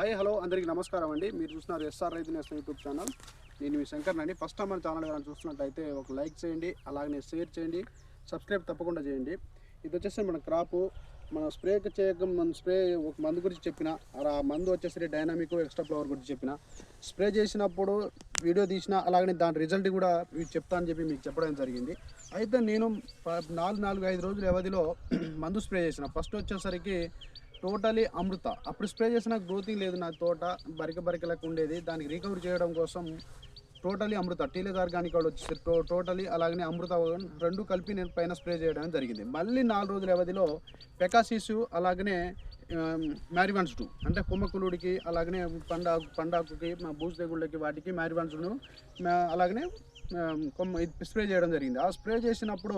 Hi hello అందరికీ నమస్కారం అండి. మీరు చూస్తున్నారు ఎస్ఆర్ రైతు నేస్తం యూట్యూబ్ ఛానల్. నేను మీ శంకర్ అండి ఫస్ట్ టైం మన ఛానల్ కానీ చూస్తున్నట్టయితే ఒక లైక్ చేయండి అలాగే షేర్ చేయండి సబ్స్క్రైబ్ తప్పకుండా చేయండి. ఇది వచ్చేసి మన క్రాపు. మన స్ప్రే చేయక మన స్ప్రే ఒక మందు గురించి చెప్పిన ఆ మందు వచ్చేసరి డైనామిక్ ఎక్స్ట్రా ఫ్లవర్ గురించి చెప్పిన. స్ప్రే చేసినప్పుడు వీడియో తీసిన అలాగనే దాని రిజల్ట్ కూడా మీకు చెప్తా అని చెప్పి మీకు చెప్పడం జరిగింది. అయితే నేను నాలుగు నాలుగు ఐదు రోజుల వ్యవధిలో మందు స్ప్రే చేసిన. ఫస్ట్ వచ్చేసరికి టోటలీ అమృత. అప్పుడు స్ప్రే చేసిన గ్రోతింగ్ లేదు నా తోట బరిక బరికలకు ఉండేది. దానికి రికవర్ చేయడం కోసం టోటలీ అమృత. టీలేజ్ ఆర్గానిక్ వాళ్ళు వచ్చేసి టో టోటలీ అలాగనే అమృత రెండు కలిపి నేను పైన స్ప్రే చేయడం జరిగింది. మళ్ళీ నాలుగు రోజుల వ్యవధిలో పెకాసిస్ అలాగనే um, మ్యారివాన్స్ టూ అంటే కుమ్మకులుడికి అలాగనే పండా పండాకుకి మా బూజు తెగుళ్ళకి వాటికి మ్యారివాన్స్ను అలాగనే కొమ్మ ఇది స్ప్రే చేయడం జరిగింది. ఆ స్ప్రే చేసినప్పుడు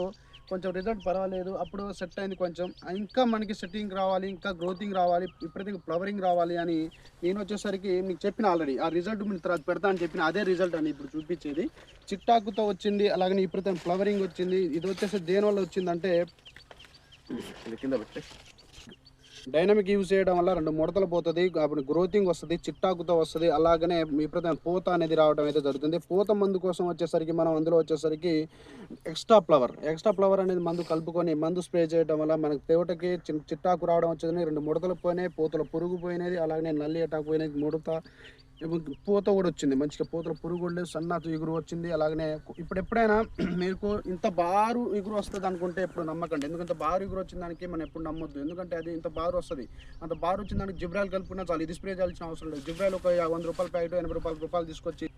కొంచెం రిజల్ట్ పర్వాలేదు. అప్పుడు సెట్ అయింది కొంచెం. ఇంకా మనకి సెట్టింగ్ రావాలి ఇంకా గ్రోతింగ్ రావాలి ఇప్పటికీ ఫ్లవరింగ్ రావాలి అని నేను వచ్చేసరికి మీకు చెప్పిన ఆల్రెడీ ఆ రిజల్ట్ మీరు తర్వాత పెడతా అని చెప్పిన అదే రిజల్ట్ అని ఇప్పుడు చూపించేది. చిట్టాకుతో వచ్చింది అలాగని ఇప్పుడు ఫ్లవరింగ్ వచ్చింది. ఇది వచ్చేసి దేనివల్ల వచ్చిందంటే కింద పెట్టే. డైనమిక్ యూజ్ చేయడం వల్ల రెండు ముడతలు పోతుంది అప్పుడు గ్రోతింగ్ వస్తుంది చిట్టాకుతో వస్తుంది. అలాగనే విపరీతమైన పూత అనేది రావడం అయితే జరుగుతుంది. పూత మందు కోసం వచ్చేసరికి మనం అందులో వచ్చేసరికి ఎక్స్ట్రా ఫ్లవర్ ఎక్స్ట్రా ఫ్లవర్ అనేది మందు కలుపుకొని మందు స్ప్రే చేయడం వల్ల మనకి తేవటకి చి- చిట్టాకు రావడం వచ్చేది రెండు ముడతలు పోయినాయి పూతలు పురుగు పోయినది అలాగనే నల్లి అటాకు పోయినది ముడత పూత కూడా వచ్చింది. మంచిగా పూతలు పురుగు లేదు. సన్నాతు ఎగురు వచ్చింది. అలాగనే ఇప్పుడు ఎప్పుడైనా మీకు ఇంత బారు ఎగురు వస్తుంది అనుకుంటే ఎప్పుడు నమ్మకండి. ఎందుకంటే బారు ఎగురు వచ్చిన దానికి మనం ఎప్పుడు నమ్మొద్దు. ఎందుకంటే అది ఇంత బారు వస్తుంది. అంత బారు వచ్చిన దానికి జిబ్రాయిల్ కలుపుకున్నా చాలు. ఇది స్ప్రే చేయాల్సిన అవసరం లేదు. జిబ్రాయిల్ ఒక వంద రూపాయల ప్యాకెట్ ఎనభై రూపాయల రూపాయలు తీసుకొచ్చి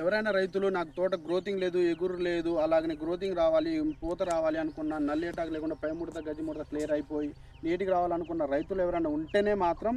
ఎవరైనా రైతులు నాకు తోట గ్రోతింగ్ లేదు ఎగురు లేదు అలాగనే గ్రోతింగ్ రావాలి పూత రావాలి అనుకున్న నల్లేటాకు లేకుండా పై ముడత గజ్జి ముడత క్లియర్ అయిపోయి నీటికి రావాలనుకున్న రైతులు ఎవరైనా ఉంటేనే మాత్రం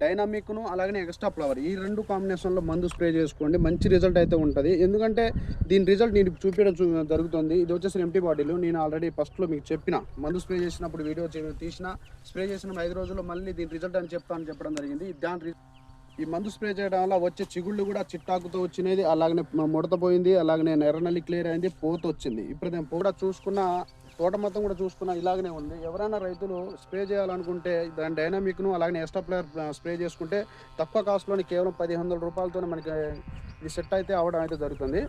డైనామిక్ను అలాగే ఎక్స్ట్రా ఫ్లవర్. ఈ రెండు కాంబినేషన్లో మందు స్ప్రే చేసుకోండి. మంచి రిజల్ట్ అయితే ఉంటుంది. ఎందుకంటే దీని రిజల్ట్ నేను చూపించడం జరుగుతుంది. ఇది వచ్చేసి ఎంటీ బాడీలు నేను ఆల్రెడీ ఫస్ట్లో మీకు చెప్పిన మందు స్ప్రే చేసినప్పుడు వీడియో తీసిన స్ప్రే చేసిన ఐదు రోజుల్లో మళ్ళీ దీని రిజల్ట్ అని చెప్తాను చెప్పడం జరిగింది. దాని రి- ఈ మందు స్ప్రే చేయడం వల్ల వచ్చే చిగుళ్ళు కూడా చిట్టాకుతో వచ్చినది అలాగనే ముడత పోయింది అలాగనే ఎర్రనల్లి క్లియర్ అయింది పోత వచ్చింది. ఇప్పుడు నేను కూడా చూసుకున్న తోట మొత్తం కూడా చూసుకున్న ఇలాగనే ఉంది. ఎవరైనా రైతులు స్ప్రే చేయాలనుకుంటే దాని డైనామిక్ను అలాగనే ఎక్స్ట్రా ప్లేయర్ స్ప్రే చేసుకుంటే తక్కువ కాస్ట్లోని కేవలం పదిహేను వందల రూపాయలతోనే మనకి ఇది సెట్ అయితే అవడం అయితే జరుగుతుంది.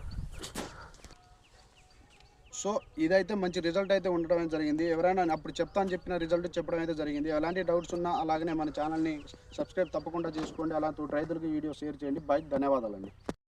సో ఇదైతే మంచి రిజల్ట్ అయితే ఉండడం జరిగింది. ఎవరైనా అప్పుడు చెప్తాను చెప్పిన రిజల్ట్ చెప్పడం అయితే జరిగింది. ఎలాంటి డౌట్స్ ఉన్నా అలాగనే మన ఛానల్ని సబ్స్క్రైబ్ తప్పకుండా చేసుకోండి. అలాంటి రైతులకు వీడియో షేర్ చేయండి. బైక్ ధన్యవాదాలండి.